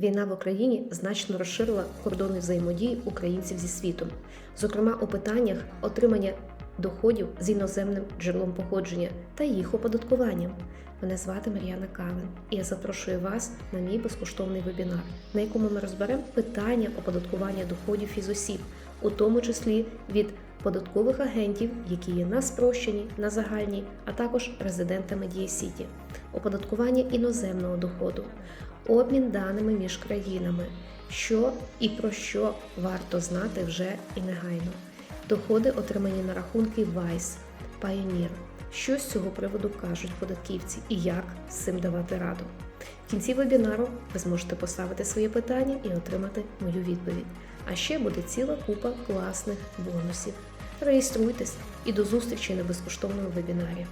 Війна в Україні значно розширила кордони взаємодії українців зі світом, зокрема у питаннях отримання доходів з іноземним джерелом походження та їх оподаткуванням. Мене звати Мар'яна Кавен, і я запрошую вас на мій безкоштовний вебінар, на якому ми розберемо питання оподаткування доходів фізосіб, у тому числі від податкових агентів, які є на спрощеній, на загальній, а також резидентами Дієсіті, оподаткування іноземного доходу, обмін даними між країнами, що і про що варто знати вже і негайно, доходи, отримані на рахунки Vice, Pioneer. Що з цього приводу кажуть податківці і як з цим давати раду? В кінці вебінару ви зможете поставити своє питання і отримати мою відповідь. А ще буде ціла купа класних бонусів. Реєструйтесь і до зустрічі на безкоштовному вебінарі.